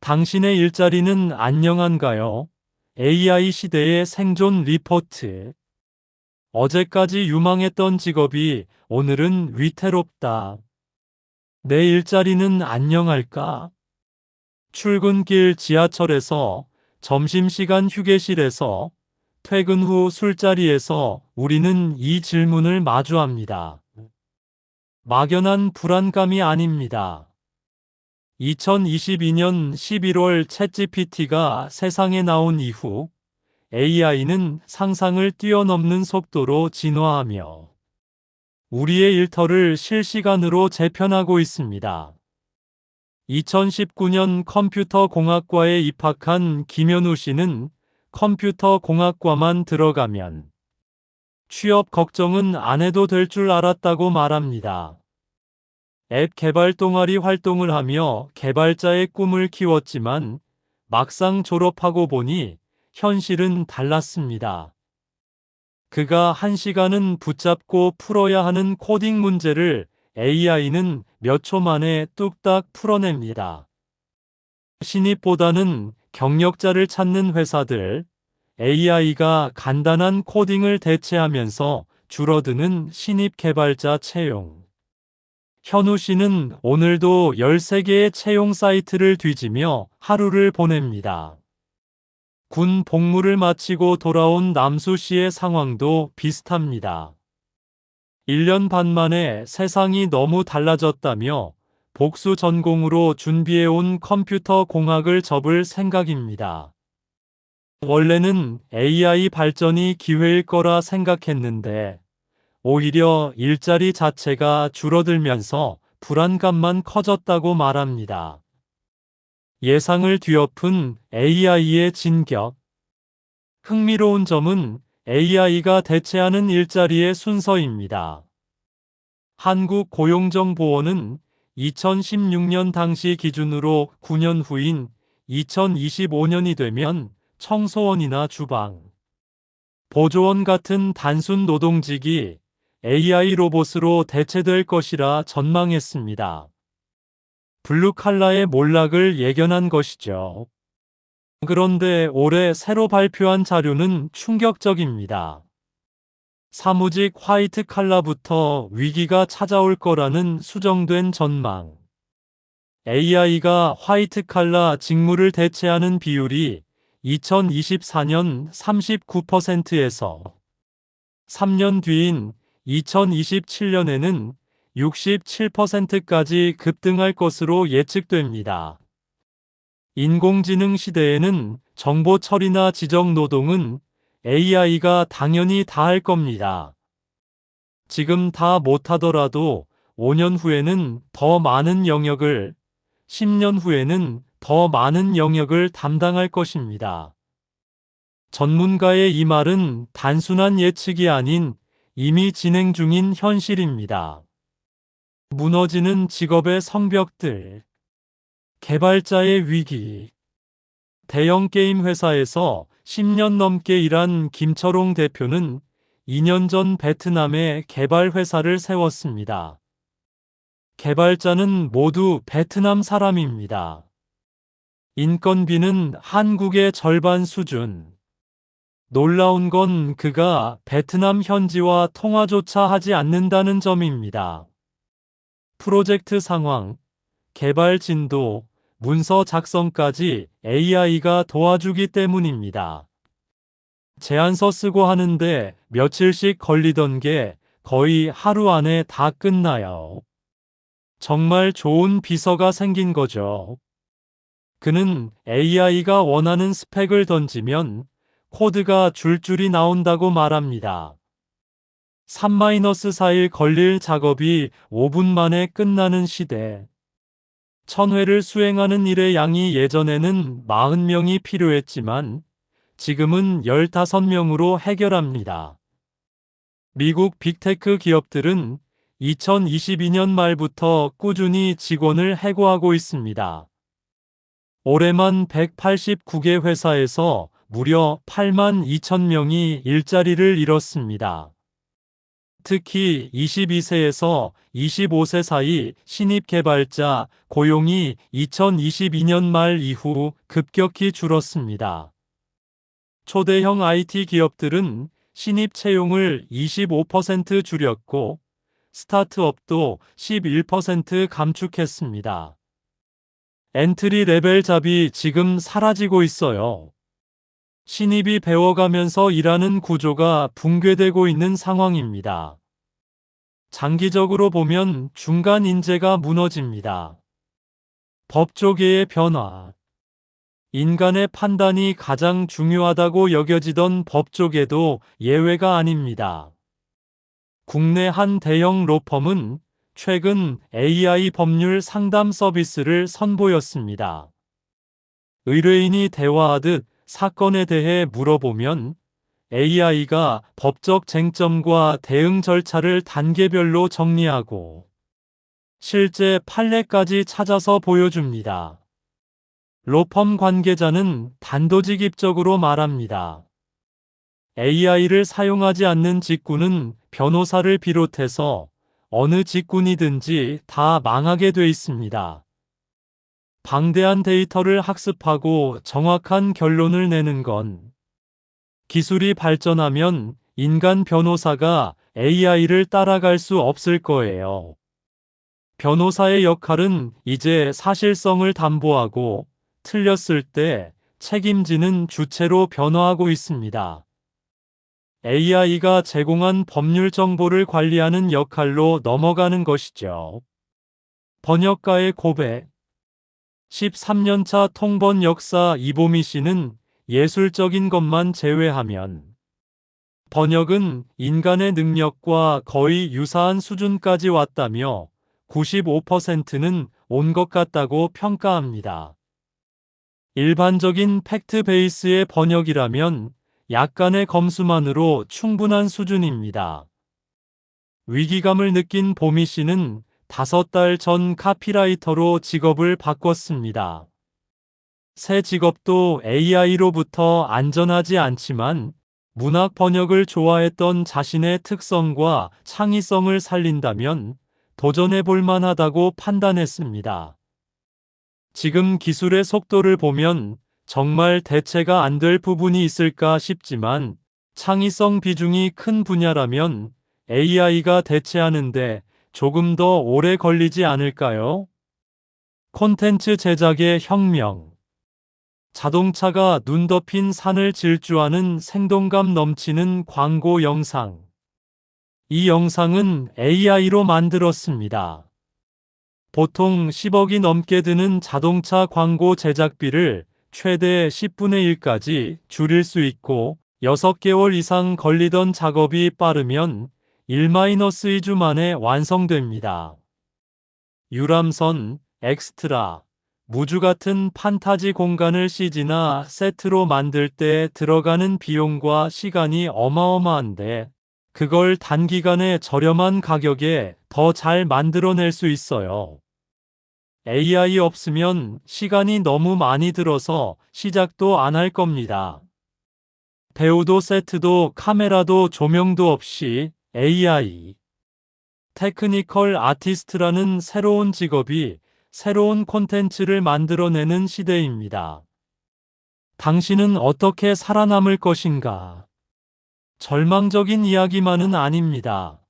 당신의 일자리는 안녕한가요? AI 시대의 생존 리포트. 어제까지 유망했던 직업이 오늘은 위태롭다. 내 일자리는 안녕할까? 출근길 지하철에서, 점심시간 휴게실에서, 퇴근 후 술자리에서 우리는 이 질문을 마주합니다. 막연한 불안감이 아닙니다. 2022년 11월 챗GPT가 세상에 나온 이후 AI는 상상을 뛰어넘는 속도로 진화하며 우리의 일터를 실시간으로 재편하고 있습니다. 2019년 컴퓨터 공학과에 입학한 김현우 씨는 컴퓨터 공학과만 들어가면 취업 걱정은 안 해도 될 줄 알았다고 말합니다. 앱 개발 동아리 활동을 하며 개발자의 꿈을 키웠지만 막상 졸업하고 보니 현실은 달랐습니다. 그가 한 시간은 붙잡고 풀어야 하는 코딩 문제를 AI는 몇 초 만에 뚝딱 풀어냅니다. 신입보다는 경력자를 찾는 회사들, AI가 간단한 코딩을 대체하면서 줄어드는 신입 개발자 채용. 현우 씨는 오늘도 13개의 채용 사이트를 뒤지며 하루를 보냅니다. 군 복무를 마치고 돌아온 남수 씨의 상황도 비슷합니다. 1년 반 만에 세상이 너무 달라졌다며 복수 전공으로 준비해온 컴퓨터 공학을 접을 생각입니다. 원래는 AI 발전이 기회일 거라 생각했는데 오히려 일자리 자체가 줄어들면서 불안감만 커졌다고 말합니다. 예상을 뒤엎은 AI의 진격. 흥미로운 점은 AI가 대체하는 일자리의 순서입니다. 한국고용정보원은 2016년 당시 기준으로 9년 후인 2025년이 되면 청소원이나 주방, 보조원 같은 단순 노동직이 AI 로봇으로 대체될 것이라 전망했습니다. 블루칼라의 몰락을 예견한 것이죠. 그런데 올해 새로 발표한 자료는 충격적입니다. 사무직 화이트 칼라부터 위기가 찾아올 거라는 수정된 전망. AI가 화이트 칼라 직무를 대체하는 비율이 2024년 39%에서 3년 뒤인 2027년에는 67%까지 급등할 것으로 예측됩니다. 인공지능 시대에는 정보 처리나 지적 노동은 AI가 당연히 다 할 겁니다. 지금 다 못하더라도 5년 후에는 더 많은 영역을, 10년 후에는 더 많은 영역을 담당할 것입니다. 전문가의 이 말은 단순한 예측이 아닌 이미 진행 중인 현실입니다. 무너지는 직업의 성벽들, 개발자의 위기, 대형 게임 회사에서 10년 넘게 일한 김철홍 대표는 2년 전 베트남에 개발 회사를 세웠습니다. 개발자는 모두 베트남 사람입니다. 인건비는 한국의 절반 수준. 놀라운 건 그가 베트남 현지와 통화조차 하지 않는다는 점입니다. 프로젝트 상황, 개발 진도, 문서 작성까지 AI가 도와주기 때문입니다. 제안서 쓰고 하는데 며칠씩 걸리던 게 거의 하루 안에 다 끝나요. 정말 좋은 비서가 생긴 거죠. 그는 AI가 원하는 스펙을 던지면 코드가 줄줄이 나온다고 말합니다. 3-4일 걸릴 작업이 5분 만에 끝나는 시대. 천회를 수행하는 일의 양이 예전에는 40명이 필요했지만 지금은 15명으로 해결합니다. 미국 빅테크 기업들은 2022년 말부터 꾸준히 직원을 해고하고 있습니다. 올해만 189개 회사에서 무려 8만 2천 명이 일자리를 잃었습니다. 특히 22세에서 25세 사이 신입 개발자 고용이 2022년 말 이후 급격히 줄었습니다. 초대형 IT 기업들은 신입 채용을 25% 줄였고 스타트업도 11% 감축했습니다. 엔트리 레벨 잡이 지금 사라지고 있어요. 신입이 배워가면서 일하는 구조가 붕괴되고 있는 상황입니다. 장기적으로 보면 중간 인재가 무너집니다. 법조계의 변화. 인간의 판단이 가장 중요하다고 여겨지던 법조계도 예외가 아닙니다. 국내 한 대형 로펌은 최근 AI 법률 상담 서비스를 선보였습니다. 의뢰인이 대화하듯 사건에 대해 물어보면 AI가 법적 쟁점과 대응 절차를 단계별로 정리하고 실제 판례까지 찾아서 보여줍니다. 로펌 관계자는 단도직입적으로 말합니다. AI를 사용하지 않는 직군은 변호사를 비롯해서 어느 직군이든지 다 망하게 돼 있습니다. 방대한 데이터를 학습하고 정확한 결론을 내는 건 기술이 발전하면 인간 변호사가 AI를 따라갈 수 없을 거예요. 변호사의 역할은 이제 사실성을 담보하고 틀렸을 때 책임지는 주체로 변화하고 있습니다. AI가 제공한 법률 정보를 관리하는 역할로 넘어가는 것이죠. 번역가의 고백 13년차 통번 역사 이보미 씨는 예술적인 것만 제외하면 번역은 인간의 능력과 거의 유사한 수준까지 왔다며 95%는 온 것 같다고 평가합니다. 일반적인 팩트 베이스의 번역이라면 약간의 검수만으로 충분한 수준입니다. 위기감을 느낀 보미 씨는 다섯 달 전 카피라이터로 직업을 바꿨습니다. 새 직업도 AI로부터 안전하지 않지만 문학 번역을 좋아했던 자신의 특성과 창의성을 살린다면 도전해 볼 만하다고 판단했습니다. 지금 기술의 속도를 보면 정말 대체가 안 될 부분이 있을까 싶지만 창의성 비중이 큰 분야라면 AI가 대체하는데 조금 더 오래 걸리지 않을까요? 콘텐츠 제작의 혁명. 자동차가 눈 덮인 산을 질주하는 생동감 넘치는 광고 영상. 이 영상은 AI로 만들었습니다. 보통 10억이 넘게 드는 자동차 광고 제작비를 최대 10분의 1까지 줄일 수 있고 6개월 이상 걸리던 작업이 빠르면 1-2주 만에 완성됩니다. 유람선, 엑스트라, 무주 같은 판타지 공간을 CG나 세트로 만들 때 들어가는 비용과 시간이 어마어마한데 그걸 단기간에 저렴한 가격에 더 잘 만들어낼 수 있어요. AI 없으면 시간이 너무 많이 들어서 시작도 안 할 겁니다. 배우도 세트도 카메라도 조명도 없이 AI 테크니컬 아티스트라는 새로운 직업이 새로운 콘텐츠를 만들어내는 시대입니다. 당신은 어떻게 살아남을 것인가? 절망적인 이야기만은 아닙니다.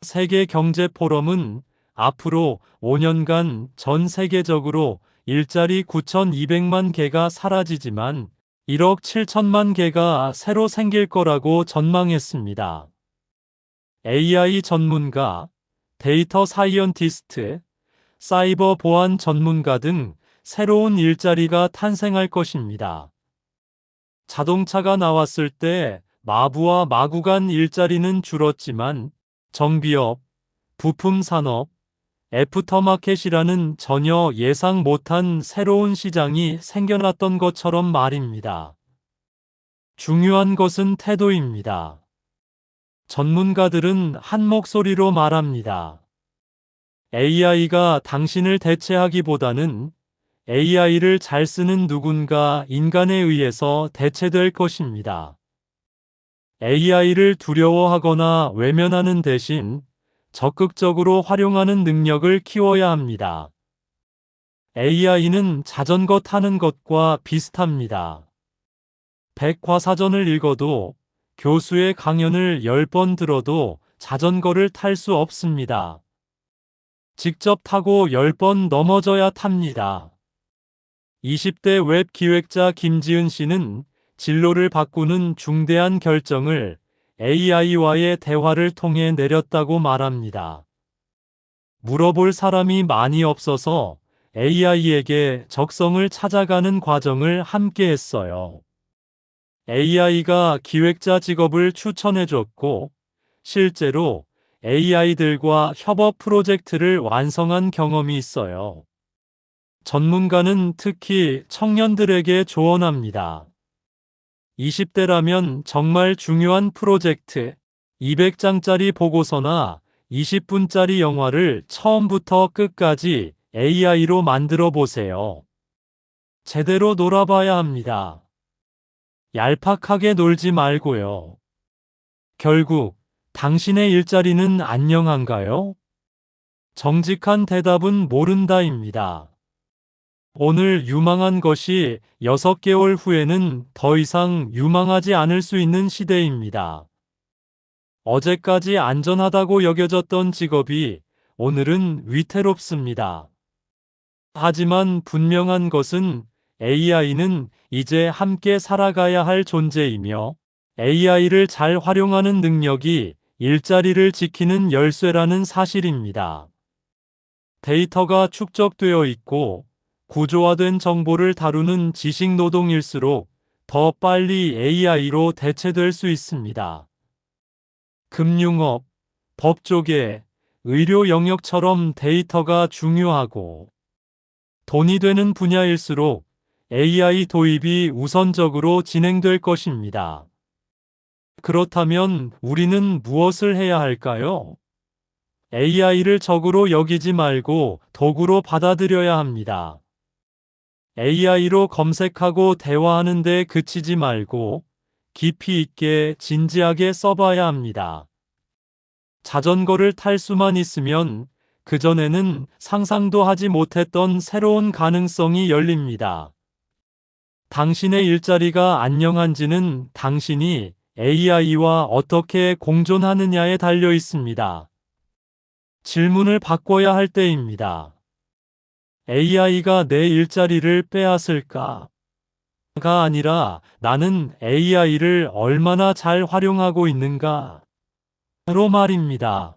세계 경제 포럼은 앞으로 5년간 전 세계적으로 일자리 9,200만 개가 사라지지만 1억 7천만 개가 새로 생길 거라고 전망했습니다. AI 전문가, 데이터 사이언티스트, 사이버 보안 전문가 등 새로운 일자리가 탄생할 것입니다. 자동차가 나왔을 때 마부와 마구 간 일자리는 줄었지만 정비업, 부품 산업, 애프터마켓이라는 전혀 예상 못한 새로운 시장이 생겨났던 것처럼 말입니다. 중요한 것은 태도입니다. 전문가들은 한 목소리로 말합니다. AI가 당신을 대체하기보다는 AI를 잘 쓰는 누군가 인간에 의해서 대체될 것입니다. AI를 두려워하거나 외면하는 대신 적극적으로 활용하는 능력을 키워야 합니다. AI는 자전거 타는 것과 비슷합니다. 백과사전을 읽어도 교수의 강연을 10번 들어도 자전거를 탈 수 없습니다. 직접 타고 10번 넘어져야 탑니다. 20대 웹 기획자 김지은 씨는 진로를 바꾸는 중대한 결정을 AI와의 대화를 통해 내렸다고 말합니다. 물어볼 사람이 많이 없어서 AI에게 적성을 찾아가는 과정을 함께 했어요. AI가 기획자 직업을 추천해줬고, 실제로 AI들과 협업 프로젝트를 완성한 경험이 있어요. 전문가는 특히 청년들에게 조언합니다. 20대라면 정말 중요한 프로젝트, 200장짜리 보고서나 20분짜리 영화를 처음부터 끝까지 AI로 만들어 보세요. 제대로 놀아봐야 합니다. 얄팍하게 놀지 말고요. 결국 당신의 일자리는 안녕한가요? 정직한 대답은 모른다입니다. 오늘 유망한 것이 6개월 후에는 더 이상 유망하지 않을 수 있는 시대입니다. 어제까지 안전하다고 여겨졌던 직업이 오늘은 위태롭습니다. 하지만 분명한 것은 AI는 이제 함께 살아가야 할 존재이며 AI를 잘 활용하는 능력이 일자리를 지키는 열쇠라는 사실입니다. 데이터가 축적되어 있고 구조화된 정보를 다루는 지식 노동일수록 더 빨리 AI로 대체될 수 있습니다. 금융업, 법조계, 의료 영역처럼 데이터가 중요하고 돈이 되는 분야일수록 AI 도입이 우선적으로 진행될 것입니다. 그렇다면 우리는 무엇을 해야 할까요? AI를 적으로 여기지 말고 도구로 받아들여야 합니다. AI로 검색하고 대화하는 데 그치지 말고 깊이 있게 진지하게 써봐야 합니다. 자전거를 탈 수만 있으면 그전에는 상상도 하지 못했던 새로운 가능성이 열립니다. 당신의 일자리가 안녕한지는 당신이 AI와 어떻게 공존하느냐에 달려 있습니다. 질문을 바꿔야 할 때입니다. AI가 내 일자리를 빼앗을까? 가 아니라 나는 AI를 얼마나 잘 활용하고 있는가? 로 말입니다.